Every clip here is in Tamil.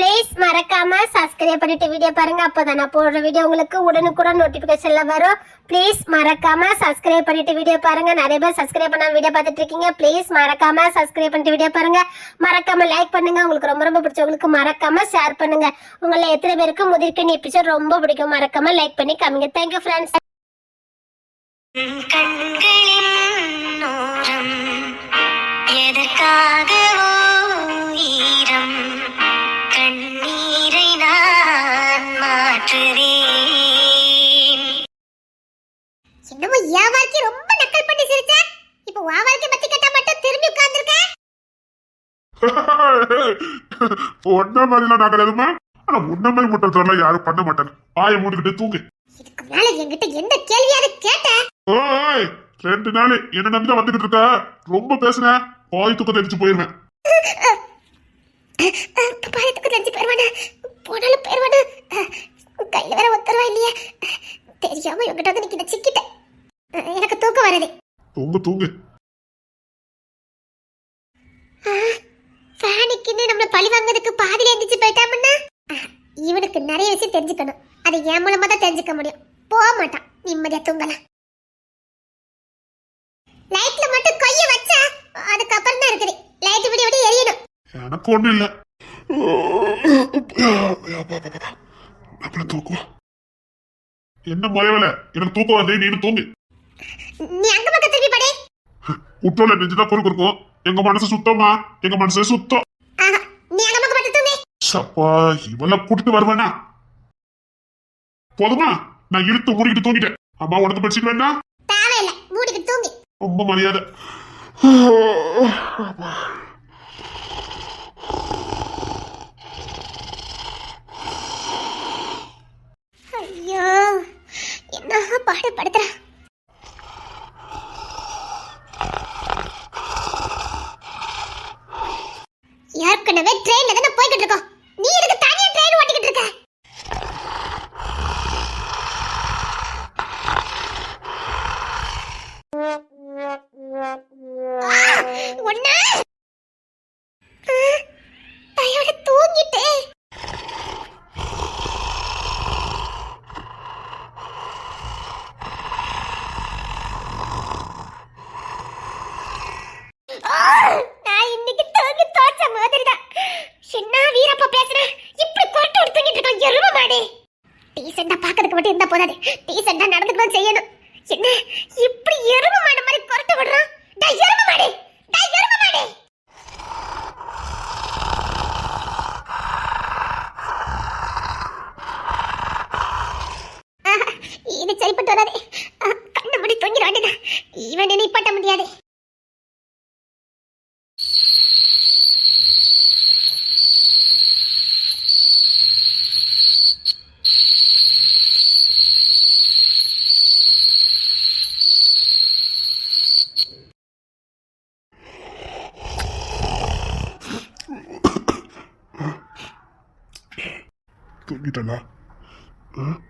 ப்ளீஸ் மறக்காம சப்ஸ்கிரைப் பண்ணிட்டு வீடியோ பாருங்க. அப்போதான் நான் போடுற வீடியோ உங்களுக்கு உடனுக்குடன் நோட்டிபிகேஷன்ல வரும். ப்ளீஸ் மறக்காம சப்ஸ்கிரைப் பண்ணிட்டு வீடியோ பாருங்க. நிறைய பேர் சப்ஸ்கிரைப் பண்ணாம வீடியோ பார்த்துட்டு இருக்கீங்க. ப்ளீஸ் மறக்காம சப்ஸ்கிரைப் பண்ணிட்டு வீடியோ பாருங்க. மறக்காம லைக் பண்ணுங்க. உங்களுக்கு ரொம்ப ரொம்ப பிடிச்சவங்களுக்கு மறக்காம ஷேர் பண்ணுங்க. உங்களை எத்தனை பேருக்கு முதிர்கணி எபிசோட் ரொம்ப பிடிக்கும். மறக்காம லைக் பண்ணி காமிங்க. தேங்க்யூ ஃப்ரெண்ட்ஸ் கண்களின் எதற்காக என்னமோ என் வாழ்க்கை ரொம்ப நக்கல் பண்ணி சிரிச்ச? இப்போ உன் வாழ்க்கை பத்தி கேட்டா மட்டும் திரும்பி உட்கார்ந்துருக்க? ஒன்ன மாதிரிலாம் நான் கிடையாதுமா ஆனா உன்ன மாதிரி முட்டல் யாரும் பண்ண மாட்டாங்க. ஆய மூடிக்கிட்டு தூங்கு. இதுக்கு மேல என்கிட்ட எந்த கேள்வியாவது கேட்ட? ஓய் ரெண்டு நாள் என்ன நம்பி தான் வந்துகிட்டு இருக்க? ரொம்ப பேசுன வாய் தூக்க தெரிஞ்சு போயிருவேன். பாரத்துக்கு தெரிஞ்சு போயிருவானே? போனாலும் போயிருவானே? கையில வேற ஒத்தரவா இல்லையே? தெரியாம இவங்கிட்ட வந்து நிக்கிட்ட சிக்கிட்டேன். எனக்கு தூக்கம் வருது. தூங்கு தூங்கு. ஃபேனுக்குன்னு நம்மள பழி வாங்குறதுக்கு பாதியில எந்திரிச்சு போயிட்டாமுன்னா இவனுக்கு நிறைய விஷயம் தெரிஞ்சுக்கணும். அது என் மூலமா தான் தெரிஞ்சுக்க முடியும். போக மாட்டான். நிம்மதியா தூங்கலாம். லைட்ல மட்டும் கைய வச்சா அதுக்கப்புறம் தான் இருக்குது. லைட் விடி விடி எரியணும். எனக்கு ஒண்ணும் இல்ல. என்ன முறையில எனக்கு தூக்கம் வந்து நீனு தூங்கு. நீ அங்க பக்கம் திருப்பி படி. உட்டோல நெஞ்சுதான் குறுக்கு இருக்கும் எங்க மனசு சுத்தமா? எங்க மனசு சுத்தம். ஆஹா, நீ அங்க பக்கம் படுத்து தூங்கு. சப்பா இவள கூட்டிட்டு வருவேனா? போதுமா? நான் இழுத்து மூடிக்கிட்டு தூங்கிட்டேன். அம்மா உனக்கு படிச்சுட்டு வேணா தேவையில்லை. மூடிக்கு தூங்கு. ரொம்ப மரியாதை. ஐயோ என்ன பாடு படுத்துறா ஏற்கனவே ட்ரெயின்ல தானே போய்கிட்டு இருக்கோம்? நீ எதுக்கு தனியா ட்ரெயின் ஓட்டிக்கிட்டு இருக்க ஆ, ஒண்ணு ஆ, தயோட தூங்கிட்டேன் நான் இன்னைக்கு தூங்கி தோச்ச மாதிரி தான் என்ன வீரப்பா பேசுறேன் இப்படி கொட்டு எடுத்துக்கிட்டு இருக்கோம் எரும மாடு டீசெண்டா பாக்கிறதுக்கு மட்டும் இருந்தா போதாது டீசெண்டா நடந்துக்கணும் செய்யணும் என்ன இப்படி எரும மாடு மாதிரி கொரட்டை விடுறான் டேய் எரும மாடு டேய் எரும மாடு ஆஹா, இது சரிப்பட்டு வராது ஆ, கண்ணை மூடி தூங்கிட வேண்டியதான் இவன் நினைப்பாட்ட முடியாது தூங்கிட்டலா தூங்கிட்டேன்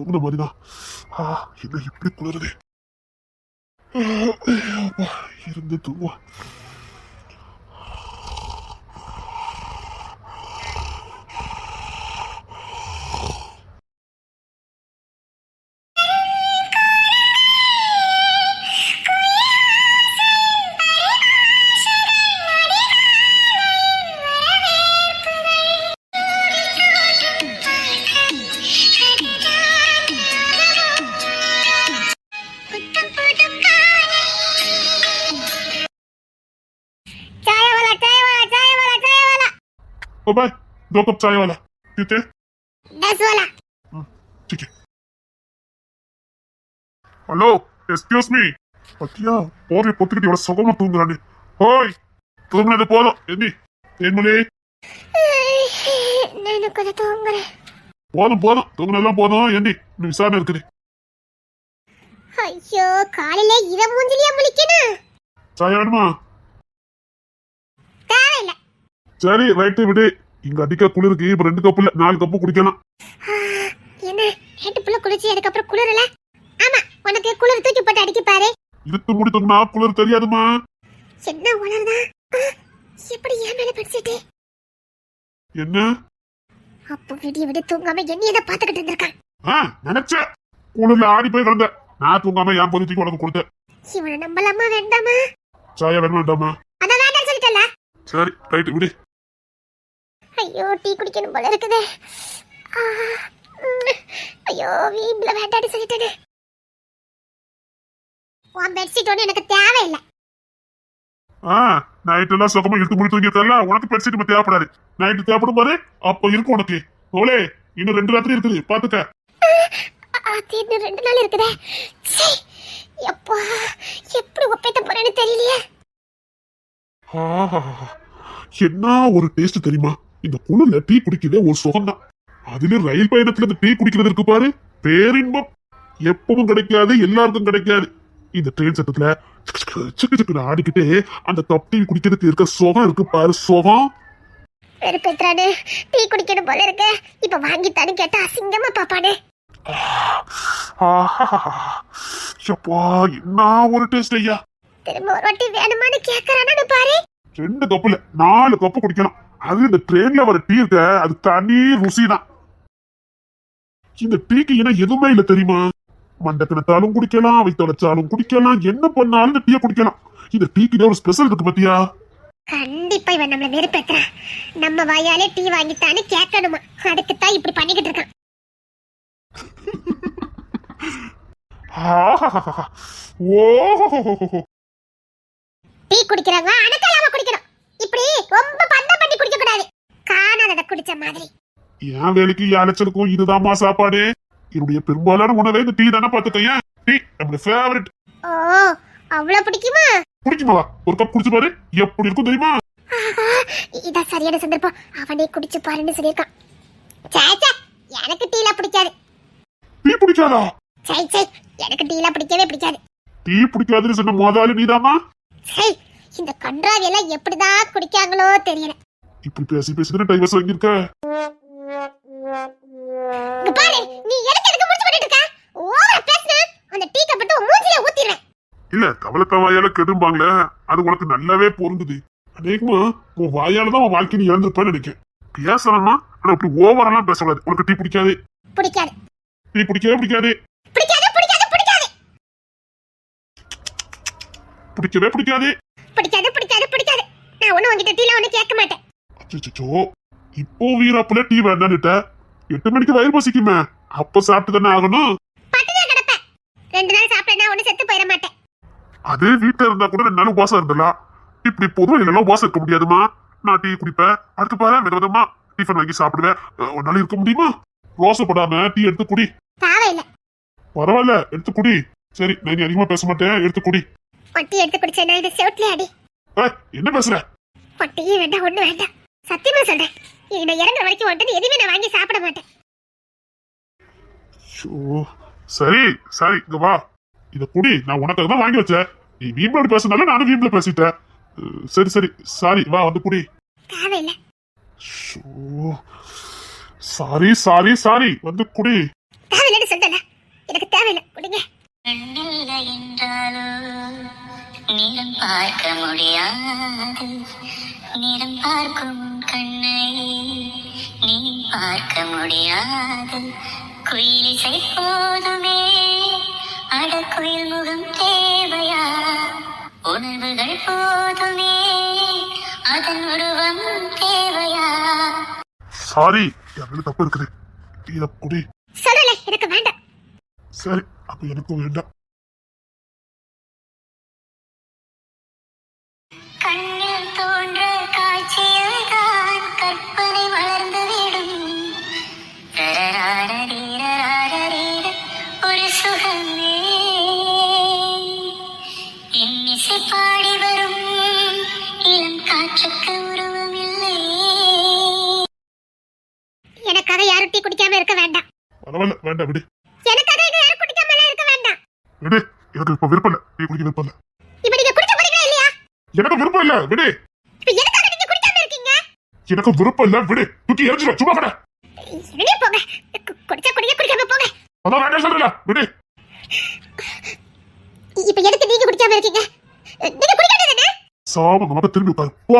இனி நான் தூங்குன மாதிரிதான் ஆ, என்ன இப்படி குளிருது ஆ, அப்பா, இருந்து தூங்குவா चाय ओ बाय दो कप चाय वाला पीते दस वाला ठीक है ஹலோ எஸ்கியூஸ் மீ பத்தியா போர்வை பொத்துக்கிட்டு இவ்வளவு சுகமா தூங்குறானே ஹோய் தூங்குனது போதும் எந்தி தேன்மொழி நான் கொஞ்சம் தூங்குறேன் போதும் போதும் தூங்குனதெல்லாம் போதும் எந்தி இன்னும் விசாரணை இருக்குது ஐயோ காலையில இத மூஞ்சிலியா முழிக்கணும் சாய் வேணுமா தேவையில்ல சரி ரைட்டு விடு. இங்க அடிக்க குளிருக்கு. இப்ப ரெண்டு கப்பு இல்ல நாலு கப்பு குடிக்கலாம். என்ன? நைட்டு புள்ள குளிச்சு அதுக்கப்புறம் குளிரல? ஆமா உனக்கு குளிர் தூக்கி போட்டு அடிக்க பாரு. இழுத்து மூடி தூங்கினா குளிர் தெரியாதுமா என்ன உலர்தா? எப்படி ஏன் மேல படிச்சுட்டு? என்ன? அப்போ விடிய விட தூங்காம என்னைய தான் பாத்துக்கிட்டு இருந்திருக்கான். ஆ நினைச்ச. குளிர்ல ஆடி போய் கிடந்த. நான் தூங்காம என் பொதுக்கு உனக்கு கொடுத்தேன். இவனை நம்பலாமா வேண்டாமா? சாயா வேண்டாமா? அதான் வேண்டாம் சொல்லிட்டல சரி ரைட்டு விடு. ஐயோ டீ குடிக்கணும் போல இருக்குதே. ஐயோ வீம்புல வேண்டாம்னு சொல்லிட்டேனே. உன் பெட்ஷீட் ஒன்று எனக்கு தேவையில்லை. ஆ நைட் எல்லாம் சுகமா இழுத்து முடி தூங்கிருக்கல உனக்கு பெட்ஷீட் இப்ப தேவைப்படாது. நைட்டு தேவைப்படும் பாரு அப்ப இருக்கும் உனக்கு. ஓலே இன்னும் ரெண்டு ராத்திரி இருக்குது பாத்துக்க. இன்னும் ரெண்டு நாள் இருக்குதே. எப்பா எப்படி ஒப்பேத்த போறேன்னு தெரியலையே. என்ன ஒரு டேஸ்ட் தெரியுமா? இந்த குளிர்ல டீ குடிக்கிறதே ஒரு சுகம்தான் அதுலயும் ரயில் பயணத்துல இந்த டீ குடிக்கிறது இருக்கு பாரு பேரின்பம். எப்பவும் கிடைக்காது எல்லாருக்கும் கிடைக்காது. இந்த ட்ரெயின் சத்தத்துல சிக்கு சிக்கு ஆடிக்கிட்டு அந்த கப் டீ குடிக்கிறதுக்கு இருக்க சுகம் இருக்கு பாரு சுகம். வெறுப்பேத்துறானு டீ குடிக்கணும் போல இருக்கு. இப்ப வாங்கித்தானு கேட்டா அசிங்கமா பாப்பானே ஆஹா, எப்பா என்ன ஒரு டேஸ்ட் ஐயா? திரும்ப ஒரு வாட்டி வேணுமான்னு கேக்குறானு பாரு. ரெண்டு கப்புல நாலு கப்பு குடிக்கலாம். அது இந்த ட்ரெயின்ல வர டீ இருக்க. அது தனி ருசி தான் இந்த டீக்கு ஏன்னா எதுவுமே இல்ல தெரியுமா? மண்டை கிணத்தாலும் குடிக்கலாம் வைத்தொலைச்சாலும் குடிக்கலாம். என்ன பண்ணாலும் இந்த டீயை குடிக்கலாம். இந்த டீக்கு ஒரு ஸ்பெஷல் இருக்கு பாத்தியா? கண்டிப்பா இவன் நம்மள வெறுப்பேத்துறான். நம்ம வாயாலே டீ வாங்கித்தானு கேட்கணுமா? அதுக்கு தான் இப்படி பண்ணிக்கிட்டு இருக்கான். டீ குடிக்கிறவங்க அணக்கலாம குடிக்கணும். இப்படி ரொம்ப பந்தம் பண்ணி குடிக்க கூடாது. காணாதத குடிச்ச மாதிரி. என் வேலைக்கு அலைச்சலுக்கும் இதுதாம்மா சாப்பாடு. என்னுடைய பெரும்பாலான உணவே இந்த டீ தானே பாத்துக்கையா டீ நம்மளுடைய ஃபேவரட் ஓ அவ்வளவு பிடிக்குமா? குடிக்குமாவா ஒரு கப் குடிச்சு பாரு. எப்படி இருக்கும் தெரியுமா? இதான் சரியான சந்தர்ப்பம். அவனே குடிச்சு பாருன்னு சொல்லியிருக்கான். சே சே, எனக்கு டீலாம் பிடிக்காது. டீ பிடிக்காதா? சை சை எனக்கு டீலாம் பிடிக்கவே பிடிக்காது. டீ பிடிக்காதுன்னு சொன்ன முதலாளி நீதாம்மா? சை இந்த கன்றாவி எல்லாம் எப்படிதான் குடிக்காங்களோ தெரியல. இப்படி பேசி பேசி டைவர்ஸ் வாங்கியிருக்க? பாரு நீ எதுக்கு எதுக்கு முடிச்சு பண்ணிட்டு இருக்க? ஓவரா பேசுன அந்த டீ கப்பட்டு உன் மூஞ்சில ஊத்திடுவேன் இல்ல கவலைக்கவாயால கெடும்பாங்களே அது உனக்கு நல்லாவே பொருந்துது. அநேகமா உன் வாயால தான் உன் வாழ்க்கை நீ இழந்திருப்பேன்னு நினைக்கிறேன். பேசலாமா? ஆனா அப்படி ஓவரெல்லாம் பேசக்கூடாது. உனக்கு டீ பிடிக்காது. பிடிக்காது. டீ பிடிக்கவே பிடிக்காது. பிடிக்காது பிடிக்காது பிடிக்காது. பிடிக்கவே பிடிக்காது. ஒண்ணு உங்ககிட்ட டீல ஒண்ணு கேட்க மாட்டேன். அச்சோ இப்போ வீராப்புல டீ வேண்டான்னுட்ட. எட்டு மணிக்கு வயிறு பசிக்குமே அப்ப சாப்பிட்டு தானே ஆகணும்? பட்டுதான் கிடப்பேன். ரெண்டு நாள் சாப்பிட்டேன்னா ஒண்ணு செத்து போயிட மாட்டேன். அதே வீட்டுல இருந்தா கூட ரெண்டு நாள் உபாசம் இருந்தலாம் இப்படி பொதுவாக இல்லைன்னா உபாசம் இருக்க முடியாதுமா? நான் டீ குடிப்பேன். அடுத்து பாரு வித விதமா டிஃபன் வாங்கி சாப்பிடுவேன். உன்னால இருக்க முடியுமா? ரோசப்படாம டீ எடுத்து குடி. பரவாயில்ல. எடுத்து குடி. சரி நான் அதிகமா பேச மாட்டேன். எடுத்து குடி. ஒட்டி எடுத்து ஏய், என்ன பேசுற? ஒட்டியும் வேண்டாம் ஒண்ணு வேண்டாம். சத்தியமா சொல்றேன். நான் இறங்குற வரைக்கும் வந்துட்டு எதுவுமே நான் வாங்கி சாப்பிட மாட்டேன். சரி சரி இங்க வா. இத குடி நான் உனக்காக தான் வாங்கி வச்சேன். நீ வீம்போட பேசுனால நானும் வீம்புல பேசிட்டேன். சரி சரி சாரி வா வந்து குடி. தேவையில்லை. ஷோ. சாரி சாரி சாரி வந்து குடி. தேவையில்லைன்னு சொல்றல எனக்கு தேவையில்லை. குடிங்க. கண்ணில்லை என்றாலோ நிறம் பார்க்க முடியாது. நிறம் பார்க்கும் கண்ணை நீ பார்க்க முடியாது. குயிலிசை போதுமே அட குயில் முகம் தேவையா? உணர்வுகள் போதுமே அதன் உருவம் தேவையா? சாரி எனக்கு தப்பு இருக்குது. இத குடி சொல்லல எனக்கு வேண்டாம். சரி அப்ப எனக்கும் வேண்டாம். கண்ணில் தோன்ற எனக்கு விருப்பம் இல்ல விடு. தூக்கி எரிஞ்சிடும் சும்மா கடை. வெளியே போங்க. குடிச்சா குடிங்க குடிக்காம போங்க. அதான் வேண்டாம் சொல்றல விடு. இப்ப எதுக்கு நீங்க குடிக்காம இருக்கீங்க? நீங்க குடிக்காதே சாம நமக்கு திரும்பி உட்காரு. போ.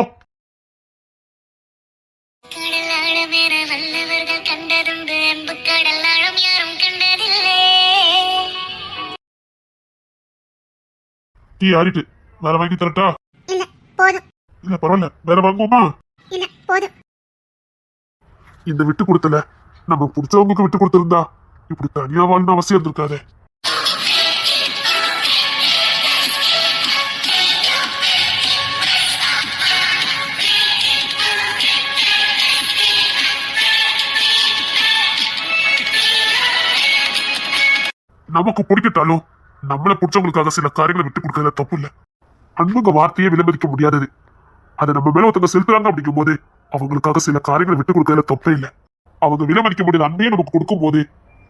டீ ஆறிட்டு. வேற வாங்கி தரட்டா? இல்ல போதும். இல்ல பரவாயில்ல. வேற வாங்குவோமா? இல்ல போதும். இந்த விட்டு கொடுத்தல. நம்ம பிடிச்சவங்களுக்கு விட்டு கொடுத்துருந்தா இப்படி தனியா வாழ்ந்த அவசியம் இருந்திருக்காதே. நமக்கு பிடிக்கட்டாலும் நம்மளை பிடிச்சவங்களுக்காக சில காரியங்களை விட்டு கொடுக்கறதுல தப்பு இல்லை. அன்புங்க வார்த்தையே விளம்பரிக்க முடியாதது. அதை நம்ம மேல ஒருத்தவங்க செலுத்துறாங்க அப்படிங்கும் போது அவங்களுக்காக சில காரியங்களை விட்டு கொடுக்கறதுல தப்பே இல்ல. அவங்க விலமதிக்க முடியாத அன்பையே நமக்கு கொடுக்கும் போது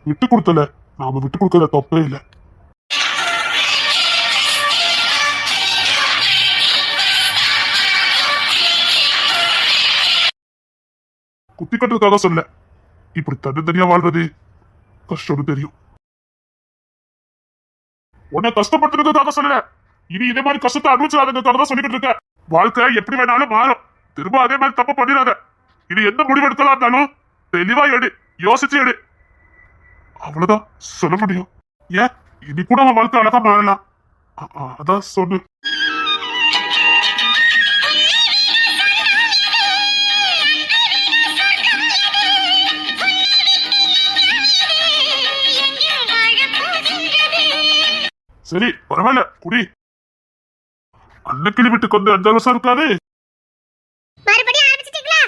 விட்டு கொடுத்தல நாம விட்டு கொடுக்கறதுல தப்பே இல்ல. குத்தி கட்டுறதுக்காக சொல்ல இப்படி தனித்தனியா வாழ்றது கஷ்டம்னு தெரியும். உன்னை கஷ்டப்படுத்துறதுக்காக சொல்லல. இனி இதே மாதிரி கஷ்டத்தை அனுபவிச்சாதுங்கிறதுக்காக தான் சொல்லிக்கிட்டு இருக்க. வாழ்க்கை எப்படி வேணாலும் மாறும். திரும்ப அதே மாதிரி தப்பு பண்ணிடாத. இது எந்த முடிவு எடுக்கலாம் இருந்தாலும் தெளிவா எடு யோசிச்சு எடு. அவ்வளவுதான். சொல்ல முடியும். ஏன்? இனி கூட அவன் வாழ்க்கை அழகா மாறலாம். அதான் சொல்லு சரி பரவாயில்ல. குடி. அன்னக்கிளி வீட்டுக்கு வந்து அஞ்சாறு வருஷம் இருக்காது. மறுபடியும் ஆரம்பிச்சிட்டீங்களா?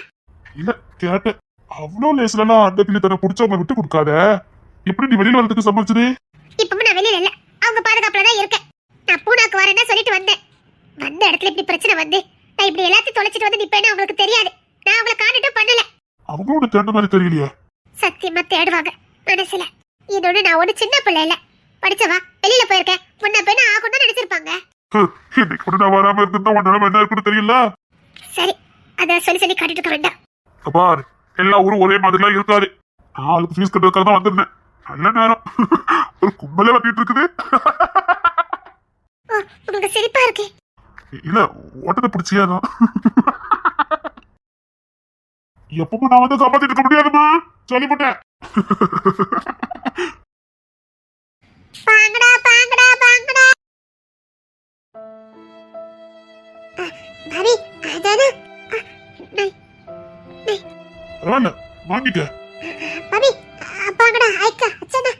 இல்ல கேட்டேன். அவ்வளோ லேஸ்லாம் அன்னக்கிளி தன்னை பிடிச்சவங்க விட்டு கொடுக்காத. எப்படி நீ வெளியில வரதுக்கு சம்மதிச்சது? இப்பவும் நான் வெளியில இல்ல. அவங்க பாதுகாப்புல தான் இருக்கேன். நான் பூனாக்கு வரேன்னு சொல்லிட்டு வந்தேன். வந்த இடத்துல இப்படி பிரச்சனை வந்து நான் இப்படி எல்லாத்தையும் தொலைச்சிட்டு வந்து நிப்பேன்னு அவங்களுக்கு தெரியாது. நான் அவங்கள காண்டட்டும் பண்ணல. உனக்கு தேர்ந்த மாதிரி தெரியலையே. சத்தியமா தேடுவாங்க மனசுல. இதோட நான் ஒண்ணு சின்ன பிள்ளை இல்ல. படிச்சவா? வெளியில போயிருக்கேன். முன்ன பெண்ணு ஆகும்னு நினைச்சிருப்பாங்க. இன்னைக்கு கூட நான் வராம இருந்திருந்தா உன் நிலைமை என்ன இருக்குன்னு தெரியல? சரி அத சொல்லி சொல்லி காட்டிட்டு இருக்க வேண்டாம் பாரு எல்லா ஊரும் ஒரே மாதிரிலாம் இருக்காது. நான் ஆளுக்கு ஃபீஸ் கட்டுறதுக்காக தான் வந்திருந்தேன். நல்ல நேரம். ஒரு கும்பலே வட்டிட்டு இருக்குது. உங்களுக்கு சிரிப்பா இருக்கு. இல்ல ஓட்டத்தை பிடிச்சியா தான்? எப்பவும் நான் வந்து காப்பாத்திட்டு இருக்க முடியாதுமா சொல்லிவிட்டேன் பாங்கடா பாவி அதானே வாங்கிக்க. பாவி ஐக்கா அச்சனா.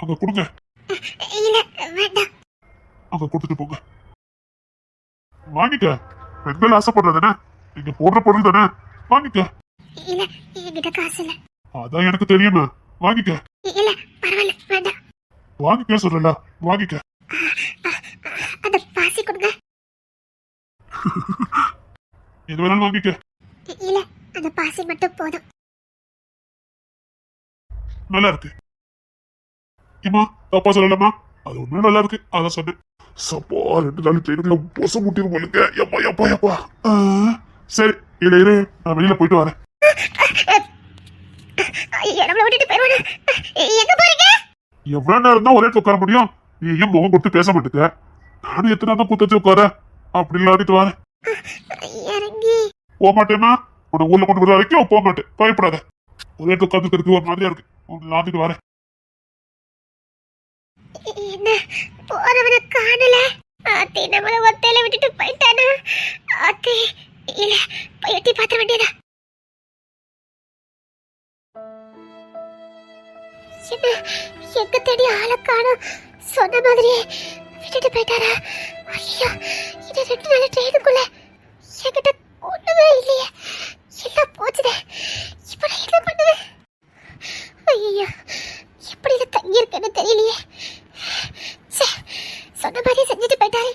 அங்க கொடுங்க. இல்ல வேண்டாம். அங்க கொடுத்துட்டு போங்க. வாங்கிக்க. பெண்கள் ஆசைப்படுறதுனே நீங்க போடுற பொருள் தானே? வாங்கிக்க. இல்ல என்கிட்ட காசு இல்ல. அதான் எனக்கு தெரியுமே. வாங்கிக்க. இல்ல பரவாயில்ல வேண்டாம். வாங்கிக்க சொல்லல வாங்கிக்க அந்த பாசி கொடுங்க எது வேணாலும் வாங்கிக்க. இல்ல அந்த பாசி மட்டும் போதும். நல்லா இருக்கு ஏமா தப்பா சொல்லலாமா அது உண்மையா நல்லா இருக்கு அதான் சொன்னேன். சப்பா ரெண்டு நாள் ட்ரெயினுக்குள்ள பொச முட்டிரும் போலுங்க. எப்பா எப்பா எப்பா. சரி இரு இரு. நான் வெளியில போயிட்டு வரேன். ஐயோ நம்மள விட்டுட்டு போயிருவானே? எங்க போறீங்க? எவ்வளவு நேரம் தான் ஒரே உட்கார முடியும்? நீ ஏன் முகம் கொடுத்து பேச மாட்டேங்க நானும் எத்தனை தான் குத்த வச்சு உட்கார? அப்படி இல்லாட்டிட்டு இறங்கி. போக மாட்டேன்னா உன்னை ஊர்ல கொண்டு வர வரைக்கும் போக மாட்டேன். பயப்படாத. ஒரே உட்காந்துருக்கு ஒரு மாதிரியா இருக்கு. உன்னை லாந்துட்டு வரேன். என்ன? போறவன காணல. ஆத்தி நம்மள ஒத்தையில விட்டுட்டு போயிட்டானா. ஆத்தி இல்ல போய் எட்டி பாத்திர வேண்டியதா? என்ன? எங்க தேடி ஆளை காணும்? சொன்ன மாதிரியே விட்டுட்டு போயிட்டாரா? ஐயா இது ரெண்டு நாள் ட்ரெயினுக்குள்ள. என்கிட்ட ஒண்ணுமே இல்லையே. எல்லாம் போச்சுதே. இப்ப நான் என்ன பண்ணுவேன்? ஐயா எப்படி இதை தங்கியிருக்கேன்னு தெரியலையே. ச்சே, சொன்ன மாதிரி செஞ்சுட்டு போயிட்டாரு.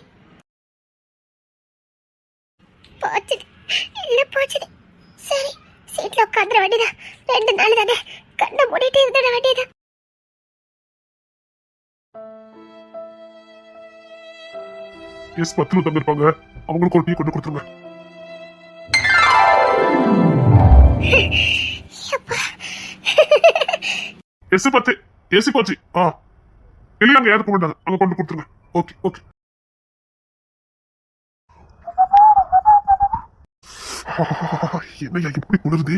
போச்சுது. இல்ல போச்சுது. சரி சீட்டில் உட்காந்துட வேண்டியதா ரெண்டு நாள் தானே. கண்ணை மூடிட்டு இருந்துட வேண்டியதான் எஸ் பத்துல தங்க இருப்பாங்க. அவங்களுக்கு ஒரு டீ கொண்டு கொடுத்துருங்க. எஸ் பத்து ஏசி கோச்சி ஆ. இல்லையா அங்கே யாரும் போக மாட்டாங்க கொண்டு கொடுத்துருங்க. Okay okay. என்னையா இப்படி குளிருது?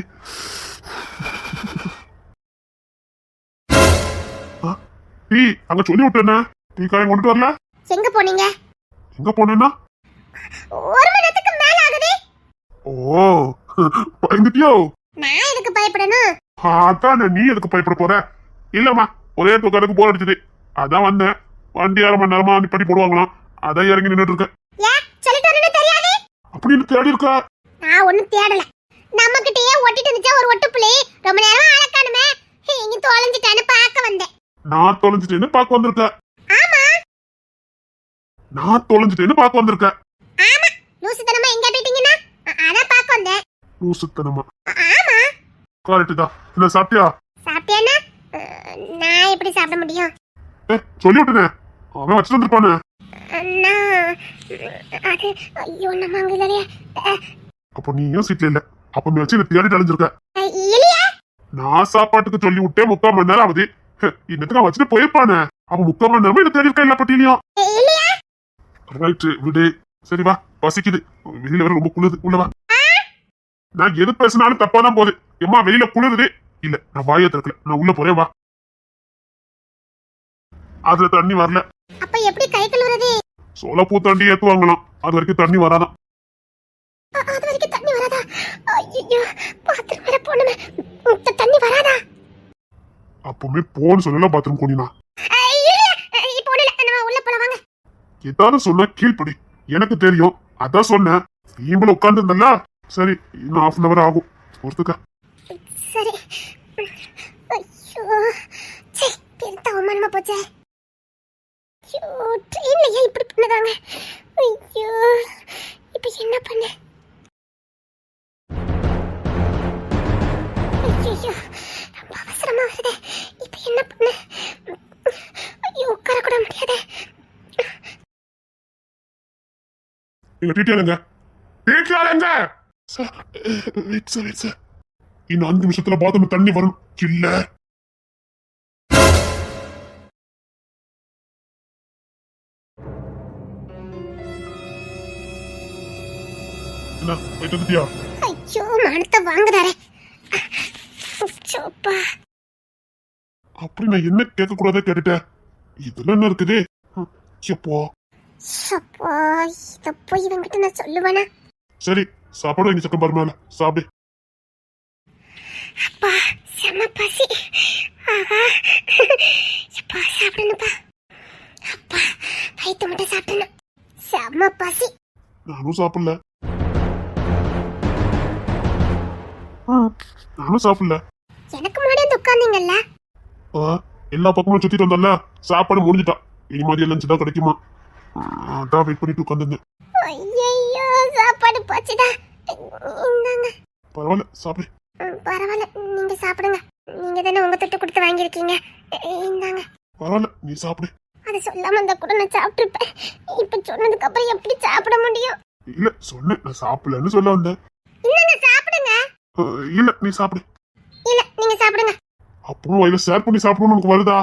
ஆ, டீ அங்க சொல்லி விட்டேனே டீ காயம் கொண்டுட்டு வரல? எங்க போனீங்க? எங்க போனேன்னா? ஒரு மணி நேரத்துக்கு மேல ஆகுது. ஓ பயந்துட்டியோ? நான் எதுக்கு பயப்படணும்? அதான் நீ எதுக்கு பயப்பட போற? இல்லம்மா ஒரே துக்காருக்கு போர் அடிச்சது. அதான் வந்தேன். வண்டி அரை மணி நேரமா நிப்பட்டி போடுவாங்களாம். அதான் இறங்கி நின்னுட்டு இருக்கேன் அப்படின்னு தேடி இருக்கா? நான் ஒண்ணும் தேடல. நம்ம கிட்டயே ஒட்டிட்டு இருந்துச்சா ஒரு ஒட்டு புள்ளி ரொம்ப நேரம் ஆளக்கானுமே இங்க தொலைஞ்சிட்டான்னு பார்க்க வந்தேன். நான் தொலைஞ்சிட்டேன்னு பார்க்க வந்திருக்க ஆமா. நான் தொலைஞ்சிட்டேன்னு பார்க்க வந்திருக்க ஆமா. லூசுத்தனமா எங்க போயிட்டீங்கன்னா? அ- அதான் பார்க்க வந்தேன். லூசுத்தனமா? அ- ஆமா. கரெக்ட் தான். என்ன சாப்பிட்டியா? சாப்பிட்டியானா நான் எப்படி சாப்பிட முடியும்? ஏ சொல்லி விட்டுனே அவன் வச்சுட்டு வந்திருப்பானே. அஹ், நான் அது ஐயோ நம்ம அங்க இல்லையே. அஹ், அப்போ நீ ஏன் சீட்ல இல்ல? அப்ப நீ வச்சு தேடி அழிஞ்சிருக்க அஹ், இல்லையா. நான் சாப்பாட்டுக்கு சொல்லி விட்டேன் முக்கால் மணி நேரம் ஆகுது. இன்னத்துக்கு அவன் வச்சுட்டு போயிருப்பானே. அப்ப முக்கால் மணி நேரமா என்ன தேடி இருக்கா எல்லா பட்டியலையும்? ரைட்டு விடு. சரி வா. பசிக்குது. வெளியில வர ரொம்ப குளிருது. உள்ள வா. நான் எது பேசினாலும் தப்பா தான் போகுது. எம்மா வெளியில குளிருது. இல்ல நான் வாயை திறக்கல. நான் உள்ள போறேன் வா. அதுல தண்ணி வரல. அப்ப எப்படி கை கழுவுறது? சோளப்பூ தண்டி ஏத்துவாங்களாம். அது வரைக்கும் தண்ணி வராதான் அது வரைக்கும் தண்ணி வராதா? ஐயோ பாத்ரூம் வேற போனமே தண்ணி வராதா? அப்பவுமே போன்னு சொல்லல பாத்ரூம் போனினா அஹ், இல்லையா அஹ், இப்போ ஒண்ணும் இல்ல நம்ம உள்ள போலாம் வாங்க ஏதாவது சொன்னா கீழ்ப்படி. எனக்கு தெரியும். அதான் சொன்னேன். வீம்புல உட்கார்ந்து இருந்தல சரி இன்னும் ஹாஃப் அன் அவர் ஆகும். ஒருத்துக்க. சரி. ஐயோ. சே பெருத்த அவமானமா போச்சே? ஐயோ ட்ரெயின்ல ஏன் இப்படி பண்ணுதாங்க. ஐயோ. இப்போ என்ன பண்ண? ஐயோ ரொம்ப அவசரமா வருதே இப்போ என்ன பண்ண ஐயோ உட்கார கூட முடியாதே எங்க டீட்டெயிலுங்க டீட்டெயிலுங்க sir wait sir wait sir இன்னும் அஞ்சு நிமிஷத்துல பாத்ரூம் தண்ணி வரும். இல்ல. என்ன போயிட்டு வந்துட்டியா? ஐயோ மனத்தை வாங்குதாரே சோப்பா அப்படி நான் என்ன கேட்க கூடாதே கேட்டுட்டேன். இதுல என்ன இருக்குது? எப்போ? சப்பா இத போய் இவங்கிட்ட நான் சொல்லுவேனா? சரி சாப்பாடு வாங்கி சக்கம் பாரு மேல சாப்பிடு. அப்பா செம பசி. அப்பா சாப்பிடணுப்பா அப்பா வயிற்று மட்டும் சாப்பிடணும். செம பசி. நானும் சாப்பிடல. நானும் சாப்பிடல. எனக்கு முன்னாடி வந்து எல்லா பக்கமும் சுத்திட்டு வந்தல சாப்பாடு முடிஞ்சிட்டா. இனி மாதிரி லஞ்ச் தான் கிடைக்குமா? அதான் வெயிட் பண்ணிட்டு உட்காந்துருந்தேன் ஐயோ சாப்பாடு போச்சுடா. இந்தாங்க. பரவாயில்ல சாப்பிடு. பரவாயில்ல. நீங்க சாப்பிடுங்க. நீங்க தானே உங்க தொட்டு கொடுத்து வாங்கியிருக்கீங்க. இந்தாங்க. பரவாயில்ல நீ சாப்பிடு. அது சொல்லாம இருந்தா கூட நான் சாப்பிட்டுருப்பேன். இப்ப சொன்னதுக்கு அப்புறம் எப்படி சாப்பிட முடியும்? இல்ல சொன்னேன் நான் சாப்பிடலன்னு சொல்ல வந்தேன். இல்லங்க சாப்பிடுங்க. இல்ல நீ சாப்பிடு. இல்ல நீங்க சாப்பிடுங்க. அப்புறம் வயல ஷேர் பண்ணி சாப்பிடணும்னு உனக்கு வருதா?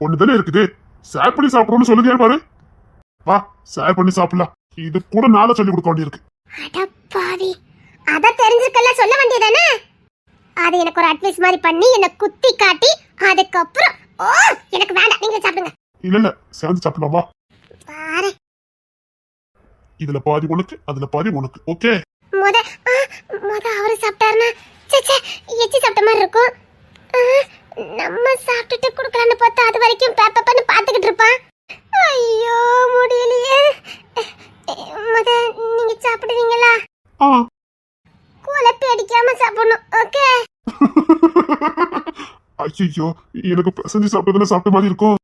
ஒண்ணுதானே இருக்குது? ஷேர் பண்ணி சாப்பிடணும்னு சொல்லுங்க பாரு. வா ஷேர் பண்ணி சாப்பிடலாம். இது கூட நாளை சொல்லி கொடுக்க வேண்டியிருக்கு. அட பாவி. அத தெரிஞ்சிருக்கல சொல்ல வேண்டியதானே? அது எனக்கு ஒரு அட்வைஸ் மாதிரி பண்ணி என்ன குத்தி காட்டி அதுக்கப்புறம் ஓ எனக்கு வேண்டாம். நீங்க சாப்பிடுங்க. இல்ல இல்ல சேர்ந்து சாப்பிடலாம் வா. பாரு. இதுல பாதி உனக்கு அதுல பாதி உனக்கு ஓகே முத முத அவரு சாப்பிட்டாருன்னா ச்சே ச்சே, எச்சி சாப்பிட்ட மாதிரி இருக்கும். நம்ம சாப்பிட்டுட்டு குடுக்கலான்னு பார்த்தா அது வரைக்கும் பேப்பர்னு பார்த்துக்கிட்டு இருப்பான். ஐயோ முடியலையே. முத நீங்க சாப்பிடுவீங்களா? குழப்பி அடிக்காம சாப்பிடணும் ஓகே ஐயோ எனக்கு பிசைஞ்சு சாப்பிட்டதுல சாப்பிட்ட மாதிரி இருக்கும்.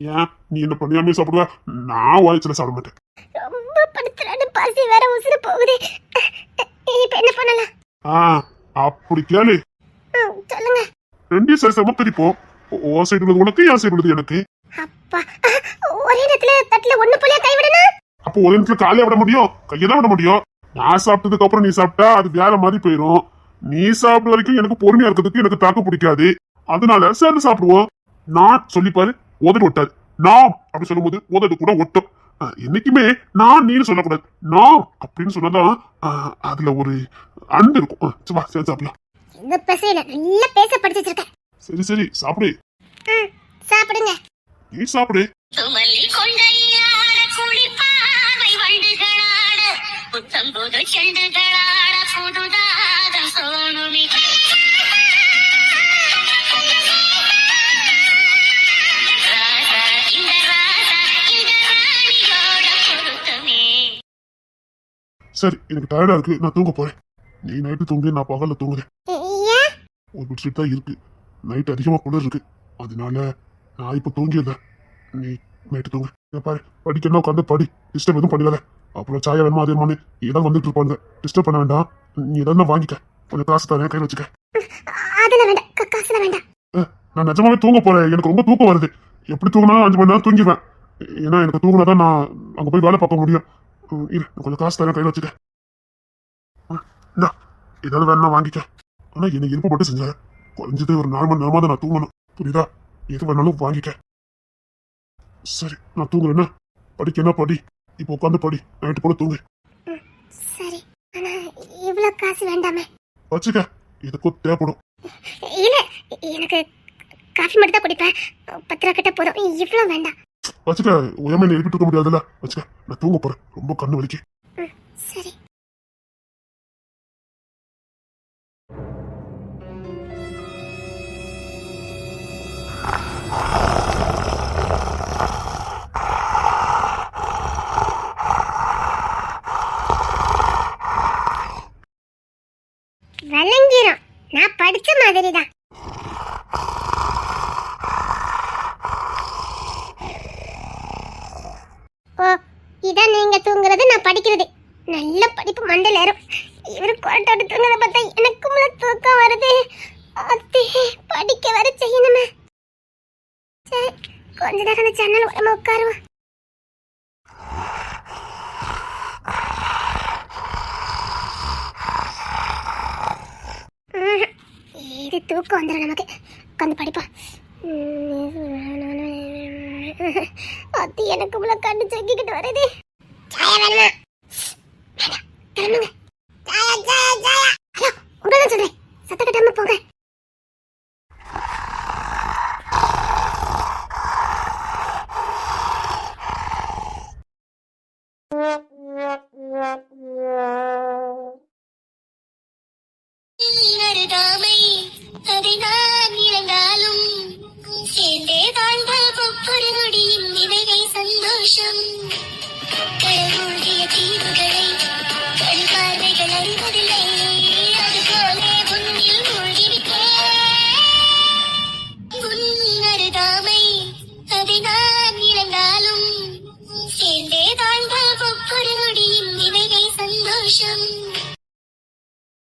ஏன் நீ என்ன பண்ணியாமே சாப்பிடுவ? நான் வாய்ச்சல சாப்பிட மாட்டேன். ரொம்ப படுத்துறாரு பசி வேற உசுறு போகுது. இப்ப என்ன பண்ணலாம்? ஆ அப்படி கேளு. சொல்லுங்க. ரெண்டையும் சரி சம பிரிப்போம் ஓ சைடு உள்ளது உனக்கு என் சைடு உள்ளது எனக்கு? அப்பா ஒரே நேரத்துல தட்டுல ஒண்ணு போலியா கைவிடணும் அப்போ ஒரு இடத்துல காலையா விட முடியும்? கையை தான் விட முடியும்? நான் சாப்பிட்டதுக்கு அப்புறம் நீ சாப்பிட்டா அது வேற மாதிரி போயிடும் நீ சாப்பிட வரைக்கும் எனக்கு பொறுமையா இருக்கிறதுக்கு எனக்கு தாக்க பிடிக்காது. அதனால சேர்ந்து சாப்பிடுவோம். நான் சொல்லிப்பாரு உதடு ஒட்டாது. நாம் அப்படி சொல்லும்போது உதடு கூட ஒட்டும். என்னைக்குமே நான் நீன்னு சொல்லக்கூடாது. நாம் அப்படின்னு சொன்னதான் அதுல ஒரு அன்பு இருக்கும். அஹ், சரி, சாப்பிடலாம். இந்த பசையில நல்லா பேச படிச்சு வச்சிருக்கேன் சரி சரி சாப்பிடு. சாப்பிடுங்க. நீ சாப்பிடு. சுமல்லி கொண்டையாட குளிப்பாவை வண்டுகளாட புத்தம் புது செண்டுகளாட புதுதாக சரி எனக்கு டயர்டா இருக்கு. நான் தூங்க போறேன். நீ நைட்டு தூங்கு நான் பகல்ல தூங்குறேன். ஒரு பெட்ஷீட் தான் இருக்கு. நைட் அதிகமா குளிர் இருக்கு. அதனால நான் இப்ப தூங்கிடுறேன். நீ நைட்டு தூங்கு. பாரு படிக்கணும் உட்காந்து படி. டிஸ்டர்ப் எதுவும் பண்ணிடாத. அப்புறம் சாயா வேணுமா அதே மாதிரி ஏதாவது வந்துட்டு இருப்பாங்க டிஸ்டர்ப் பண்ண வேண்டாம். நீ ஏதாவது வாங்கிக்க. கொஞ்சம் காசு தரேன் கையில் வச்சுக்க. நான் நிஜமாவே தூங்க போறேன். எனக்கு ரொம்ப தூக்கம் வருது. எப்படி தூங்கினாலும் அஞ்சு மணி நேரம் தூங்கிடுவேன் ஏன்னா எனக்கு தூங்கினா தான் நான் அங்க போய் வேலை பார்க்க முடியும். இரு கொஞ்சம் காசு தரேன் கையில் வச்சுக்க இந்தா ஏதாவது வேணா வாங்கிக்க ஆனா என்னை இருப்பு மட்டும் செஞ்ச குறைஞ்சது ஒரு நாலு மணி நேரமா தான் நான் தூங்கணும் புரியுதா எது வேணாலும் வாங்கிக்க சரி நான் தூங்குறேன்னா படிக்க என்ன படி இப்போ உட்காந்து படி நைட்டு போல தூங்கு சரி ஆனா இவ்வளவு காசு வேண்டாமே வச்சுக்க இதுக்கும் தேவைப்படும் இல்ல எனக்கு காஃபி மட்டும் தான் குடிப்பேன் பத்து ரூபா கிட்ட போதும் இவ்வளவு வேண்டாம் வச்சுக்க உயமையில எழுப்பிட்டு இருக்க முடியாதுல்ல. வச்சுக்க நான் தூங்க போறேன். ரொம்ப கண்ணு வலிக்கு.